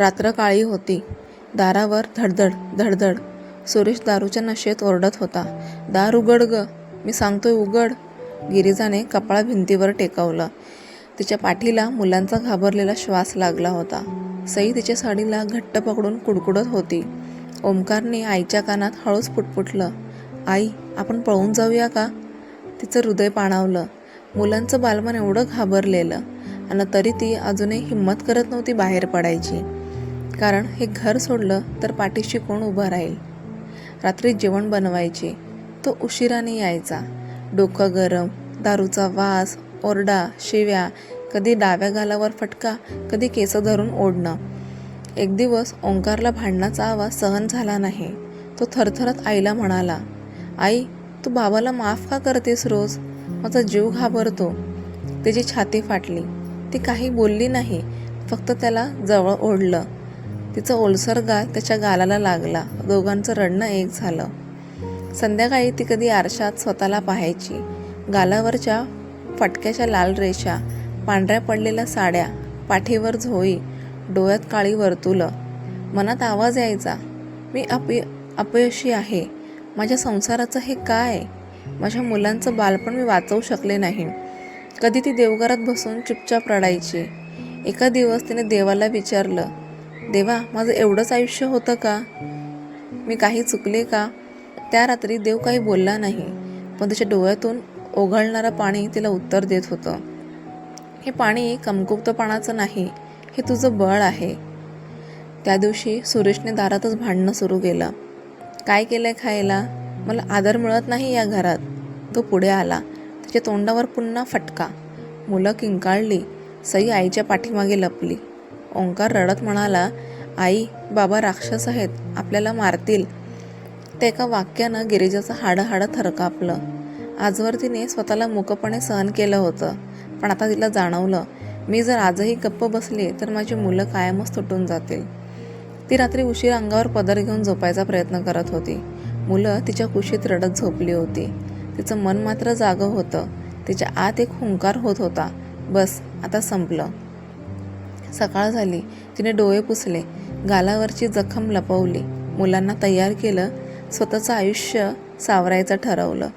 रात्र काळी होती. दारावर धडधड धडधड. सुरेश दारूच्या नशेत ओरडत होता. दार उघड ग मी सांगतोय उघड. गिरिजाने कपाळ भिंतीवर टेकवलं. तिच्या पाठीला मुलांचा घाबरलेला श्वास लागला होता. सई तिच्या साडीला घट्ट पकडून कुडकुडत होती. ओमकारने आईच्या कानात हळूच पुटपुटलं. आई आपण पळून जाऊया का? तिचं हृदय पाणावलं. मुलांचं बालमन एवढं घाबरलेलं. आणि तरी ती अजूनही हिंमत करत नव्हती बाहेर पडायची. कारण हे घर सोडलं तर पाठीशी कोण उभं राहील? रात्री जेवण बनवायचे. तो उशिराने यायचा. डोकं गरम दारूचा वास ओरडा शिव्या कधी डाव्या गालावर फटका कधी केस धरून ओढणं. एक दिवस ओंकारला भांडणाचा आवाज सहन झाला नाही. तो थरथरत आईला म्हणाला आई तू बाबाला माफ का करतेस रोज? माझा जीव घाबरतो. तिची छाती फाटली. ती काही बोलली नाही फक्त त्याला जवळ ओढलं. तिचं ओलसर गाल त्याच्या गालाला लागला. दोघांचं रडणं एक झालं. संध्याकाळी ती कधी आरशात स्वतःला पाहायची. गालावरच्या फटक्याच्या लाल रेषा पांढऱ्या पडलेल्या साड्या पाठीवर झोळी डोळ्यात काळी वर्तुलं मनात आवाज यायचा मी अपय अपयशी आहे. माझ्या संसाराचं हे काय? माझ्या मुलांचं बालपण मी वाचवू शकले नाही. कधी ती देवघरात बसून चुपचाप रडायची. एका दिवस तिने देवाला विचारलं देवा माझं एवढंच आयुष्य होतं का? मी काही चुकले का? त्या रात्री देव काही बोलला नाही पण त्याच्या डोळ्यातून ओघळणारं पाणी तिला उत्तर देत होतं. हे पाणी कमकुवतपणाचं नाही हे तुझं बळ आहे. त्या दिवशी सुरेशने दारातच भांडणं सुरू केलं. काय केलंय खायला? मला आदर मिळत नाही या घरात. तो पुढे आला. त्याच्या तोंडावर पुन्हा फटका. मुलं किंकाळली. सई आईच्या पाठीमागे लपली. ओंकार रडत म्हणाला आई बाबा राक्षस आहेत आपल्याला मारतील. त्या एका वाक्यानं गिरिजाचं हाडं हाडं थरकापलं. आजवर तिने स्वतःला मुकपणे सहन केलं होतं पण आता तिला जाणवलं मी जर आजही गप्प बसले तर माझी मुलं कायमच तुटून जातील. ती रात्री उशीर अंगावर पदर घेऊन झोपायचा प्रयत्न करत होती. मुलं तिच्या कुशीत रडत झोपली होती. तिचं मन मात्र जागं होतं. तिच्या आत एक हुंकार होत होता. बस आता संपलं. सकाळ झाली. तिने डोळे पुसले. गालावरची जखम लपवली. मुलांना तयार केलं. स्वतःचं आयुष्य सावरायचं ठरवलं.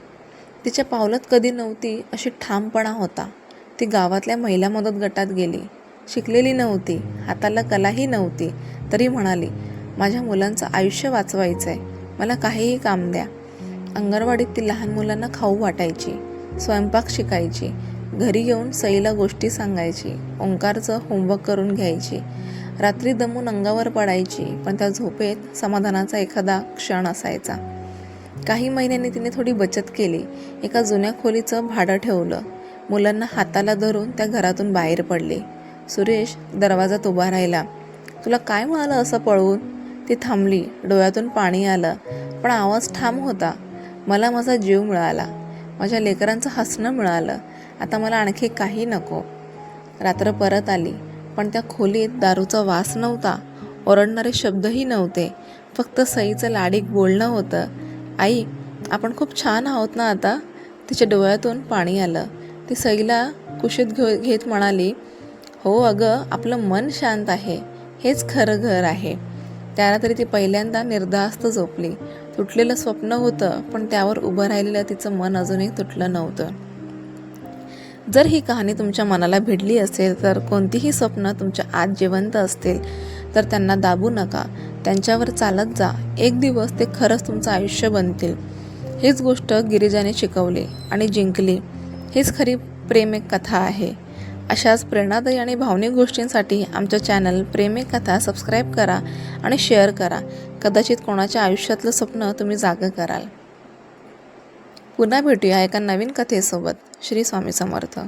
तिच्या पावलात कधी नव्हती अशी ठामपणा होता. ती गावातल्या महिला मदत गटात गेली. शिकलेली नव्हती. हाताला कलाही नव्हती. तरी म्हणाली माझ्या मुलांचं आयुष्य वाचवायचं आहे मला काहीही काम द्या. अंगणवाडीत ती लहान मुलांना खाऊ वाटायची. स्वयंपाक शिकायची. घरी येऊन सईला गोष्टी सांगायची ओंकारचं होमवर्क करून घ्यायची रात्री दमून अंगावर पडायची पण त्या झोपेत समाधानाचा एखादा क्षण असायचा. काही महिन्यांनी तिने थोडी बचत केली एका जुन्या खोलीचं भाडं ठेवलं मुलांना हाताला धरून त्या घरातून बाहेर पडले. सुरेश दरवाजात उभा राहिला तुला काय मिळालं असं पळवून? ती थांबली डोळ्यातून पाणी आलं पण आवाज ठाम होता. मला माझा जीव मिळाला. माझ्या लेकरांचं हसणं मिळालं. आता मला आणखी काही नको. रात्र परत आली पण त्या खोलीत दारूचा वास नव्हता. ओरडणारे शब्दही नव्हते. फक्त सईचं लाडीक बोलणं होतं. आई आपण खूप छान आहोत ना आता? तिच्या डोळ्यातून पाणी आलं. ती सईला कुशीत घेऊ घेत म्हणाली हो अगं आपलं मन शांत आहे. हेच खरं घर आहे. त्याला तरी ती पहिल्यांदा निर्धास्त झोपली. तुटलेलं स्वप्न होतं पण त्यावर उभं राहिलेलं तिचं मन अजूनही तुटलं नव्हतं. जर ही कहाणी तुमच्या मनाला भिडली असेल तर कोणतीही स्वप्न तुमच्या आत जिवंत असतील तर त्यांना दाबू नका. त्यांच्यावर चालत जा. एक दिवस ते खरंच तुमचं आयुष्य बनतील. हीच गोष्ट गिरिजाने शिकवली आणि जिंकली. हीच खरी प्रेम एक कथा आहे. अशाच प्रेरणादायी आणि भावनिक गोष्टींसाठी आमचं चॅनल प्रेम एक कथा सबस्क्राईब करा आणि शेअर करा. कदाचित कोणाच्या आयुष्यातलं स्वप्न तुम्ही जागं कराल. पुन्हा भेटूया एका नवीन कथेसोबत. श्री स्वामी समर्थ.